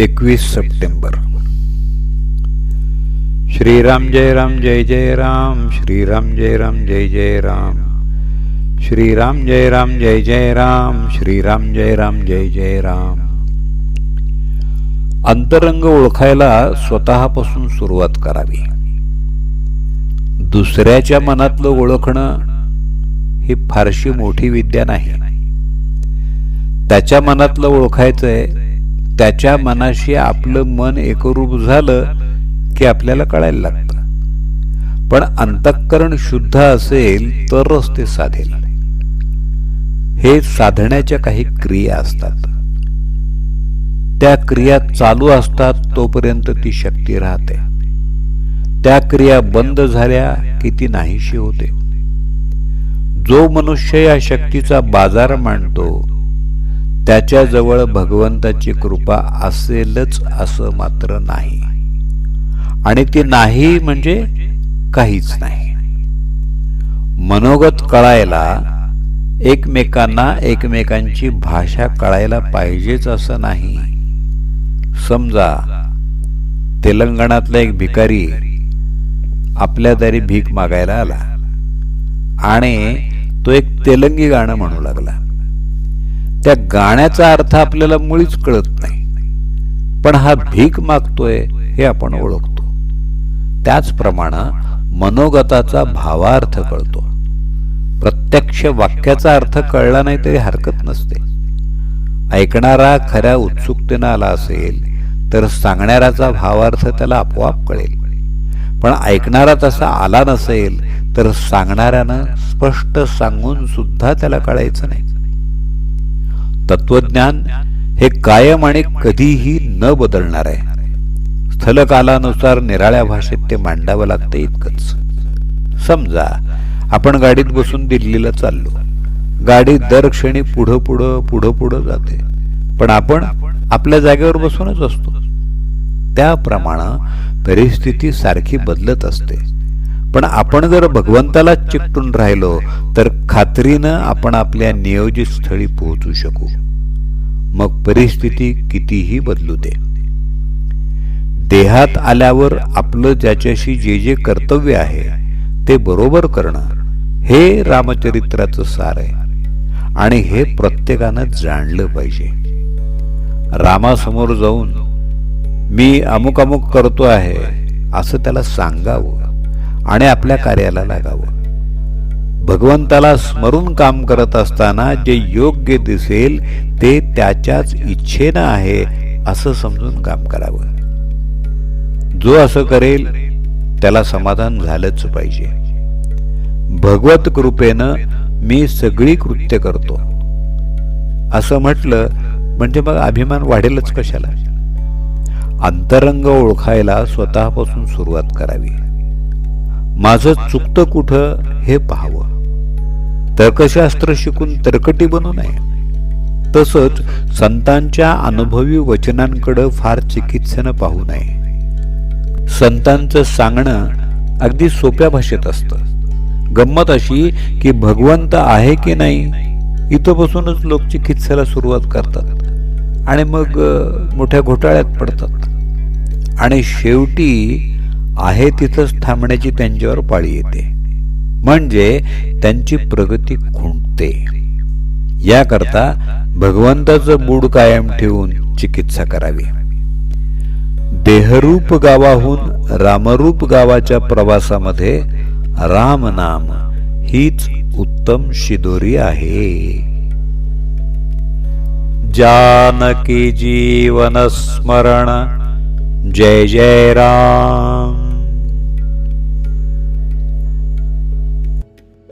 एकवीस सप्टेंबर. श्रीराम जय राम जय जय राम श्रीराम जय राम जय जय राम. श्रीराम जय राम जय जय राम श्रीराम जय राम जय जय राम. अंतरंग ओळखायला स्वतःपासून सुरुवात करावी. दुसऱ्याच्या मनातलं ओळखणं ही फारशी मोठी विद्या नाही. त्याच्या मनातलं ओळखायचंय त्याच्या मनाशी आपलं मन एकरूप झालं की आपल्याला कळायला लागतं. पण अंतःकरण शुद्ध असेल तरच ते साधेल. हे साधण्याच्या काही क्रिया असतात. त्या क्रिया चालू असतात तोपर्यंत ती शक्ती राहते. त्या क्रिया बंद झाल्या की ती नाहीशी होते. जो मनुष्य या शक्तीचा बाजार मांडतो त्याच्याजवळ भगवंताची कृपा असेलच असं मात्र नाही. आणि ती नाही म्हणजे काहीच नाही. मनोगत कळायला एकमेकांना एकमेकांची भाषा कळायला पाहिजेच असं नाही. समजा तेलंगणातला एक भिकारी आपल्या दारी भीक मागायला आला. आणि तो एक तेलंगी गाणं म्हणू लागला. त्या गाण्याचा अर्थ आपल्याला मुळीच कळत नाही. पण हा भीक मागतोय हे आपण ओळखतो. त्याचप्रमाणे मनोगताचा भावार्थ कळतो. प्रत्यक्ष वाक्याचा अर्थ कळला नाही तरी हरकत नसते. ऐकणारा खऱ्या उत्सुकतेनं आला असेल तर सांगणाऱ्याचा भावार्थ त्याला आपोआप कळेल. पण ऐकणारा तसा आला नसेल तर सांगणाऱ्यानं स्पष्ट सांगून सुद्धा त्याला कळायचं नाही. तत्वज्ञान हे कायम आणि कधीही न बदलणार. आहे स्थलकालानुसार निराळ्या भाषेत ते मांडावं लागतं इतकंच. समजा आपण गाडीत बसून दिल्लीला चाललो. गाडी दर क्षणी पुढं पुढं पुढं पुढं जाते. पण आपण आपल्या जागेवर बसूनच असतो. त्याप्रमाणे परिस्थिती सारखी बदलत असते. पण आपण जर भगवंताला चिकटून राहिलो तर खात्रीनं आपण आपल्या नियोजित स्थळी पोहोचू शकू. मग परिस्थिती कितीही बदलू दे. देहात आल्यावर आपलं ज्याच्याशी जे जे कर्तव्य आहे ते बरोबर करणं हे रामचरित्राचं सार आहे. आणि हे प्रत्येकानं जाणलं पाहिजे. रामासमोर जाऊन मी अमुक अमुक करतो आहे असं त्याला सांगावं. आणि आपल्या कार्याला लागावं. भगवंताला स्मरून काम करत असताना जे योग्य दिसेल ते त्याच्याच इच्छेनं आहे असं समजून काम करावं. जो असं करेल त्याला समाधान झालंच पाहिजे. भगवत कृपेनं मी सगळी कृत्य करतो. असं म्हटलं म्हणजे मग अभिमान वाढेलच कशाला? अंतरंग ओळखायला स्वतःपासून सुरुवात करावी. माझं चुकतं कुठं हे पाहावं. तर्कशास्त्र शिकून तर्कटी बनू नये. तसंच संतांच्या अनुभवी वचनांकडे फार चिकित्सेनं पाहू नये. संतांचं सांगणं अगदी सोप्या भाषेत असतं. गंमत अशी की भगवंत आहे की नाही इथं बसूनच लोक चिकित्सेला सुरुवात करतात आणि मग मोठ्या घोटाळ्यात पडतात. आणि शेवटी आहे तिथंच थांबण्याची त्यांच्यावर पाळी येते. म्हणजे त्यांची प्रगती खुंटते. याकरता भगवंताचं बूड कायम ठेवून चिकित्सा करावी. देहरूप गावाहून रामरूप गावाच्या प्रवासामध्ये राम नाम हीच उत्तम शिदोरी आहे. जानकी जीवन स्मरण. जय जय राम.